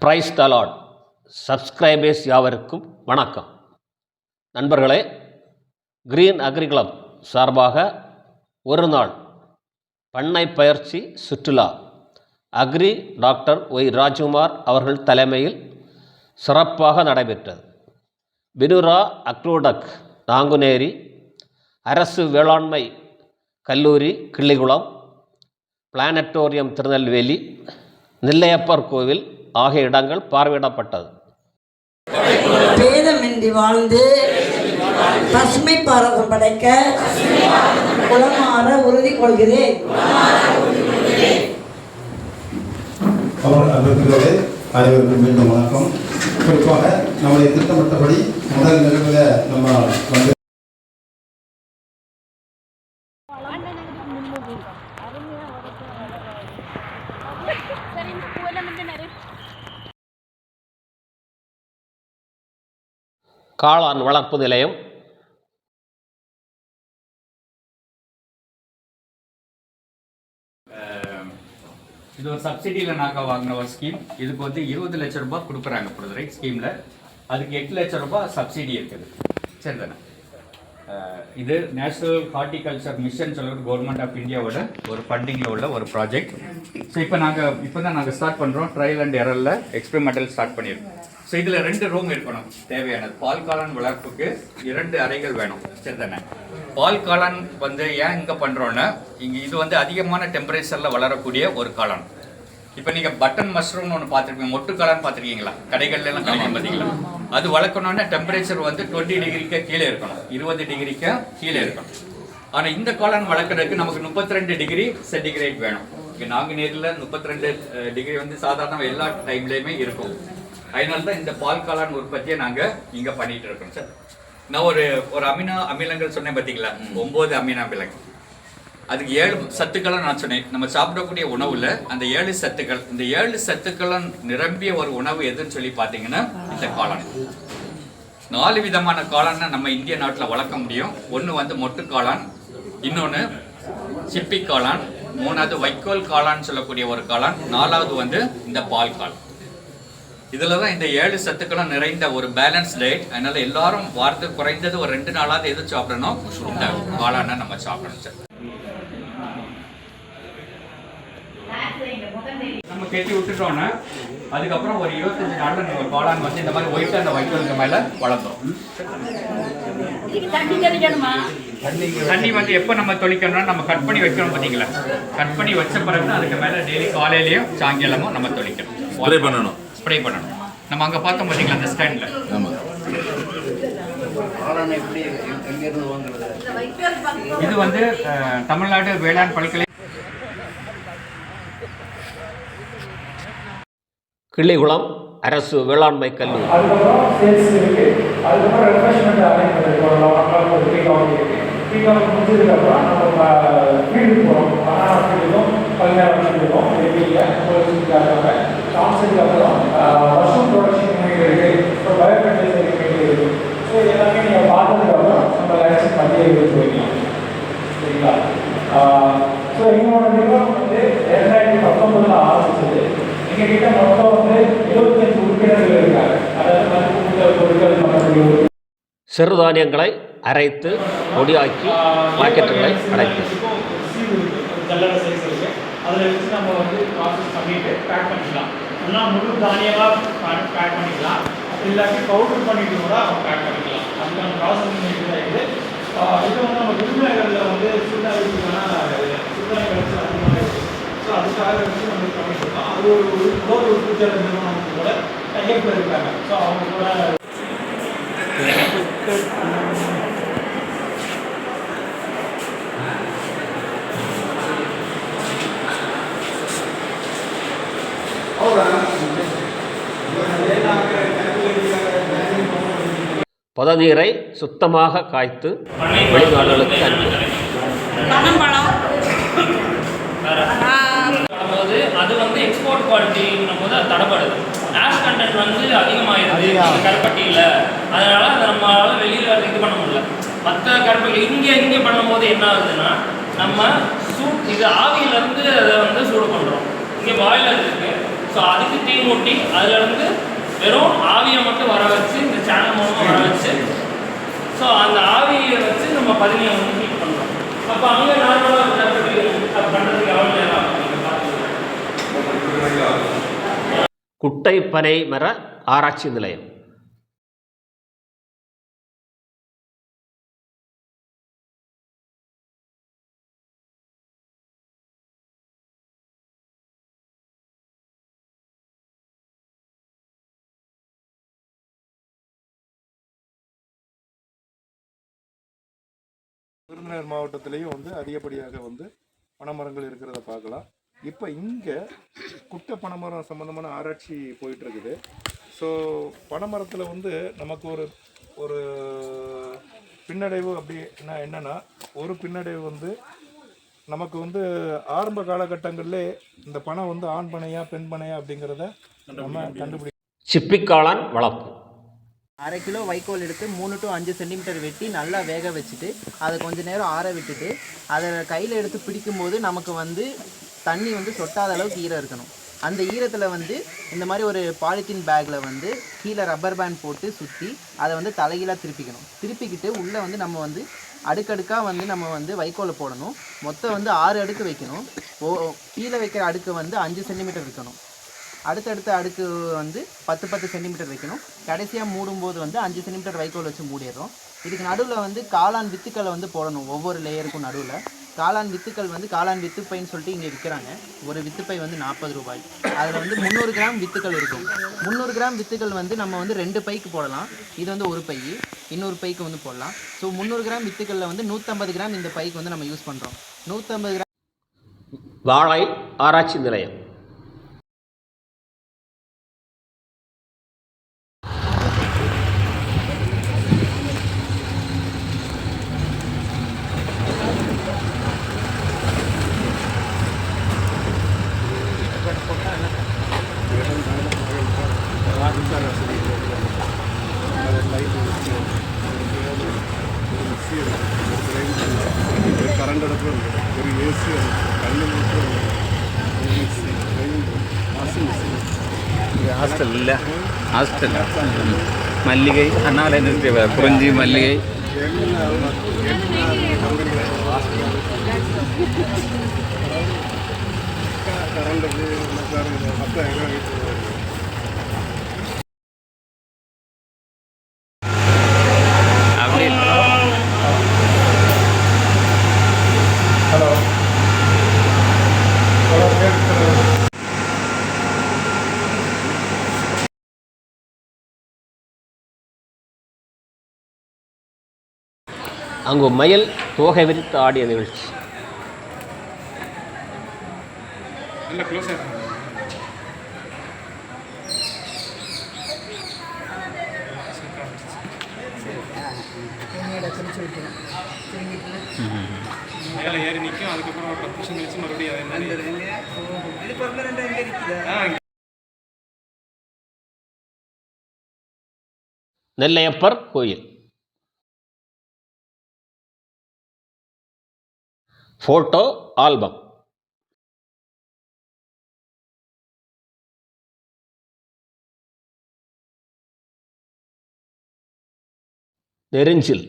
Price தலாட் subscribers யாவருக்கும் வணக்கம். நண்பர்களே கிரீன் அக்ரி கிளப் சார்பாக ஒரு நாள் பண்ணை பயிற்சி சுற்றுலா. அக்ரி டாக்டர் ஒய் ராஜ்குமார் அவர்கள் தலைமையில் சிறப்பாக நடைபெற்றது. பினுரா அக்ரோடக் நாங்குநேரி அரசு வேளாண்மை கல்லூரி கிள்ளிகுளம் பிளானட்டோரியம் திருநெல்வேலி நெல்லையப்பர் கோவில் ஆகிய இடங்கள் பார்வையிடப்பட்டது. பேதமின்றி வாழ்ந்து பசுமை பாரதம் படைக்க குளமாற உறுதி கொள்கிறேன். அனைவருக்கும் மீண்டும் வணக்கம். குறிப்பாக நம்முடைய திட்டமிட்டபடி முதல் நிகழ்வில் நம்ம வந்து சரி இந்த பூவெல்லாம் வந்து நிறைய காளான் வளர்ப்பு நிலையம். இது ஒரு சப்சிடியில் நாங்கள் வாங்கின ஒரு ஸ்கீம் இதுக்கு வந்து இருபது லட்ச ரூபாய் கொடுக்குறாங்க பொழுதுரை ஸ்கீமில் அதுக்கு எட்டு லட்ச ரூபாய் சப்சிடி இருக்குது. சரி தானே இது நேஷனல் ஹார்டிகல்ச்சர் மிஷன் சொல்லிட்டு கவர்மெண்ட் ஆஃப் இந்தியாவோட ஒரு ஃபண்டிங்கில் உள்ள ஒரு ப்ராஜெக்ட் ஸோ இப்போ நாங்கள் இப்போ தான் நாங்கள் ஸ்டார்ட் பண்ணுறோம் ட்ரையல் அண்ட் எரரில் எக்ஸ்பெரிமெண்டல் ஸ்டார்ட் பண்ணியிருக்கோம். ஸோ இதில் ரெண்டு ரூம் இருக்கணும். தேவையானது. பால் காளான் வளர்ப்புக்கு இரண்டு அறைகள் வேணும். சரிதானே? பால் காளான் வந்து ஏன் இங்கே பண்ணுறோன்னா இங்கே இது வந்து அதிகமான டெம்பரேச்சரில் வளரக்கூடிய ஒரு காளான். இப்போ நீங்கள் பட்டன் மஷ்ரூம்னு ஒன்று பார்த்துருப்பீங்க. மொட்டு காளான் பார்த்துருக்கீங்களா? கடைகள்லாம் கிடைக்கும் பார்த்தீங்களா அது வளர்க்கணுன்னா டெம்பரேச்சர் வந்து டுவெண்ட்டி டிகிரிக்கு கீழே இருக்கணும். இருபது டிகிரிக்கு கீழே இருக்கணும். ஆனால் இந்த காளான் வளர்க்குறதுக்கு நமக்கு முப்பத்தி ரெண்டு டிகிரி சென்டிகிரேட் வேணும். இங்கே நாங்குநேரில் முப்பத்தி ரெண்டு டிகிரி வந்து சாதாரண எல்லா டைம்லேயுமே இருக்கும். அதனால தான் இந்த பால் காளான் உற்பத்தியை நாங்கள் இங்கே பண்ணிட்டு இருக்கோம் சார். நான் ஒரு ஒரு அமினோ அமிலங்கள் சொன்னேன் பார்த்தீங்களா ஒம்பது அமினோ அமிலங்கள். அதுக்கு ஏழு சத்துக்களை நான் சொன்னேன். நம்ம சாப்பிடக்கூடிய உணவுல அந்த ஏழு சத்துக்கள் இந்த ஏழு சத்துக்களும் நிரம்பிய ஒரு உணவு எதுன்னு சொல்லி பார்த்தீங்கன்னா இந்த காளான். நாலு விதமான காளானை நம்ம இந்திய நாட்டில் வளர்க்க முடியும். ஒன்று வந்து மொட்டு காளான் இன்னொன்று சிப்பி காளான் மூணாவது வைக்கோல் காளான் சொல்லக்கூடிய ஒரு காளான் நாலாவது வந்து இந்த பால் காளான். இதில் தான் இந்த ஏழு சத்துக்களும் நிறைந்த ஒரு பேலன்ஸ் டயட் அதனால எல்லாரும் வாரத்துக்கு குறைந்தது ஒரு ரெண்டு நாளாவது எது சாப்பிடணும்? இந்த காளானை நம்ம சாப்பிடணும் சார். நம்ம கெட்டி விட்டுட்டோன்னா அதுக்கப்புறம் ஒரு இருபத்தஞ்சு நாள்ல நம்ம ஒரு காளான் வந்து இந்த மாதிரி ஒயிட் அந்த வைக்கோலுக்கு மேல வளர்ந்தோம் தண்ணி வந்து எப்போ நம்ம தொளிக்கணும்னா நம்ம கட் பண்ணி வைக்கணும் பார்த்தீங்களா கட் பண்ணி வச்ச பிறகு அதுக்கு மேலே டெய்லி காலையிலயும் சாயங்காலமும் நம்ம தொளிக்கணும். ஸ்ப்ரே பண்ணணும். ஸ்ப்ரே பண்ணணும். நம்ம அங்கே பார்த்தோம் பார்த்தீங்களா அந்த ஸ்டாண்டில் ஆமாம் இது வந்து தமிழ்நாடு வேளாண் பல்கலை கிள்ளிகுளம் அரசு வேளாண்மை கல்லூரி. அதுக்கப்புறம் கான்செப்ட் அப்புறம் மஷ்ரூம் ப்ரொடக்ஷன் யூனிட் இருக்கு இப்போ பயோஃபர்டிலைசர் யூனிட் இருக்கு ஸோ எல்லாமே நீங்கள் பார்த்ததுக்கப்புறம் நம்ம லைசன்ஸ் பண்ணி எடுத்து வைக்கலாம் சரிங்களா ஸோ எங்களோட நிறுவனம் வந்து இரண்டாயிரத்தி பத்தொன்பதுல ஆரம்பிச்சது எங்ககிட்ட மொத்தம் வந்து இருபத்தஞ்சு உறுப்பினர்கள் இருக்காங்க அதாவது மதிப்பு பொருட்கள் மற்றும் சிறுதானியங்களை அரைத்து பொடியாக்கி பாக்கெட்டுகளை அடைத்து அதில் வச்சு நம்ம வந்து ப்ராசஸ் பண்ணிட்டு பேக் பண்ணிக்கலாம் ஒன்றா முழு தானியமாக பேக் பண்ணிக்கலாம். அப்படி இல்லாட்டி பவுடர் பண்ணிட்டு கூட அவங்க பேக் பண்ணிக்கலாம். அதுக்கான ப்ராசஸிங் இருக்குது இது. வந்து நம்ம விருதுநகரில் வந்து சுண்ணாவிற்கான சுண்ணாவி விளைச்சல் அதிகமாக இருக்குது ஸோ அதுக்காக வச்சு நம்ம இது பண்ணிட்டு இருக்கோம். அது ஒரு ஒரு ஒரு உற்பத்தியாளர் நிறுவனம் கூட கையெழுத்து இருக்காங்க ஸோ அவங்க கூட பதநீரை சுத்தமாக காய்த்து வெளிநாடுகளுக்கு அது வந்து எக்ஸ்போர்ட் குவாலிட்டிங்கும் போது அது தடைப்படுது. ஆஷ் கண்டென்ட் வந்து அதிகமாயிருது இந்த கருப்பட்டியில். அதனால அதை நம்மளால வெளியில் இது பண்ண முடியல. மற்ற கருப்பட்டி இங்கே இங்கே பண்ணும்போது என்ன ஆகுதுன்னா நம்ம சூட் இது ஆவியிலேருந்து அதை வந்து சூடு பண்ணுறோம் இங்கே பாய்லர் இருக்கு. ஸோ அதுக்கு தீ மூட்டி அதுலேருந்து வெறும் ஆவியை மட்டும் வர வச்சு இந்த சேனல் மூலமாக வர வச்சு ஸோ அந்த ஆவியை வச்சு நம்ம பதினியை வந்து ஹீட் பண்ணுறோம் அப்போ அங்கே நார்மலாக பண்ணுறதுக்கு எவ்வளோ நேரம் ஆகும்? நீங்க பார்த்துக்கோங்க. குட்டை பனை மர ஆராய்ச்சி நிலையம். விருதுநகர் மாவட்டத்திலையும் வந்து அதிகப்படியாக வந்து பனைமரங்கள் இருக்கிறத பார்க்கலாம். இப்போ இங்கே குட்டை பனைமரம் சம்மந்தமான ஆராய்ச்சி போயிட்டு இருக்குது ஸோ பனைமரத்தில் வந்து நமக்கு ஒரு ஒரு பின்னடைவு அப்படின்னா என்னன்னா ஒரு பின்னடைவு வந்து நமக்கு வந்து ஆரம்ப காலகட்டங்களிலே இந்த பனை வந்து ஆண் பனையா பெண் பனையா அப்படிங்கிறத நம்ம கண்டுபிடி சிப்பிக்காளான் வளர்ப்பு. அரை கிலோ வைக்கோல் எடுத்து மூணு டு அஞ்சு சென்டிமீட்டர் வெட்டி நல்லா வேக வச்சுட்டு அதை கொஞ்ச நேரம் ஆற விட்டுட்டு அதை கையில் எடுத்து பிடிக்கும்போது நமக்கு வந்து தண்ணி வந்து சொட்டாத அளவுக்கு ஈரம் இருக்கணும். அந்த ஈரத்தில் வந்து இந்த மாதிரி ஒரு பாலித்தீன் பேக்கில் வந்து கீழே ரப்பர் பேண்ட் போட்டு சுற்றி அதை வந்து தலைகீழாக திருப்பிக்கணும். திருப்பிக்கிட்டு உள்ளே வந்து நம்ம வந்து அடுக்கடுக்காக வந்து நம்ம வந்து வைக்கோலை போடணும். மொத்தம் வந்து ஆறு அடுக்கு வைக்கணும். ஓ கீழே வைக்கிற அடுக்கு வந்து அஞ்சு சென்டிமீட்டர் இருக்கணும். அடுத்தடுத்த அடுக்கு வந்து பத்து பத்து சென்டிமீட்டர் வைக்கணும். கடைசியாக மூடும்போது வந்து அஞ்சு சென்டிமீட்டர் வைக்கோல் வச்சு மூடிடுறோம். இதுக்கு நடுவில் வந்து காளான் வித்துக்களை வந்து போடணும் ஒவ்வொரு லேயருக்கும் நடுவில். காளான் வித்துக்கள் வந்து காளான் வித்துப்பைன்னு சொல்லிட்டு இங்கே விற்கிறாங்க ஒரு வித்துப்பை வந்து நாற்பது ரூபாய். அதில் வந்து முந்நூறு கிராம் வித்துக்கள் இருக்கும். முந்நூறு கிராம் வித்துக்கள் வந்து நம்ம வந்து ரெண்டு பைக்கு போடலாம். இது வந்து ஒரு பை இன்னொரு பைக்கு வந்து போடலாம். ஸோ முந்நூறு கிராம் வித்துக்களில் வந்து நூற்றம்பது கிராம் இந்த பைக்கு வந்து நம்ம யூஸ் பண்ணுறோம் நூற்றம்பது கிராம் வாழை ஆராய்ச்சி நிலையம். കറണ്ട് അടുപ്പുണ്ട് ഒരു എ സി കല്ല് മിക്സി വാഷിംഗ് മെഷീൻ ஹாஸ்டல் இல்லை ஹாஸ்டல் மல்லிகை அண்ணாவில் என்ன குறிஞ்சி மல்லிகை എല്ലാ എല്ലാ കമ്പനികളും அங்கு மயில் தோகை விரித்து ஆடிய நிகழ்ச்சி. நல்ல க்ளோஸ் ஆகிருக்காங்க மேலே ஏறி நிற்கும் அதுக்கப்புறம் ஒரு பத்து நிமிஷம் கழிச்சு மறுபடியும் அதே மாதிரி. ஆ நெல்லையப்பர் கோயில். ஃபோட்டோ ஆல்பம் நெருஞ்சில்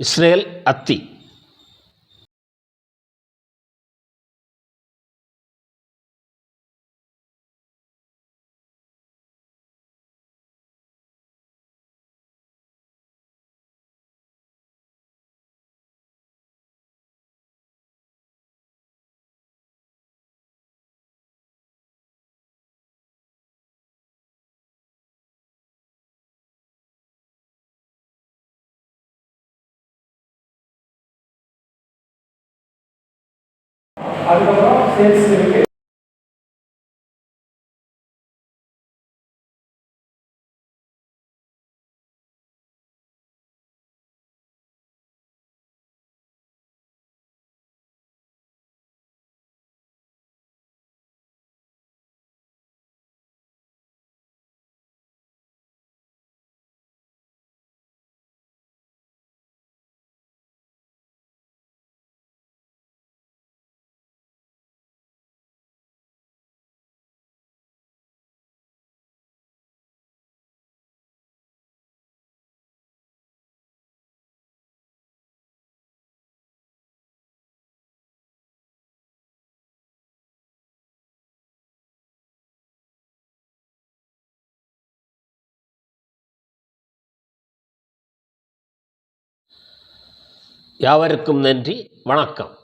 ഇസ്രയേൽ അത്തി. அதுக்கப்புறம் சேல்ஸ் இருக்குது யாவருக்கும் நன்றி. வணக்கம்.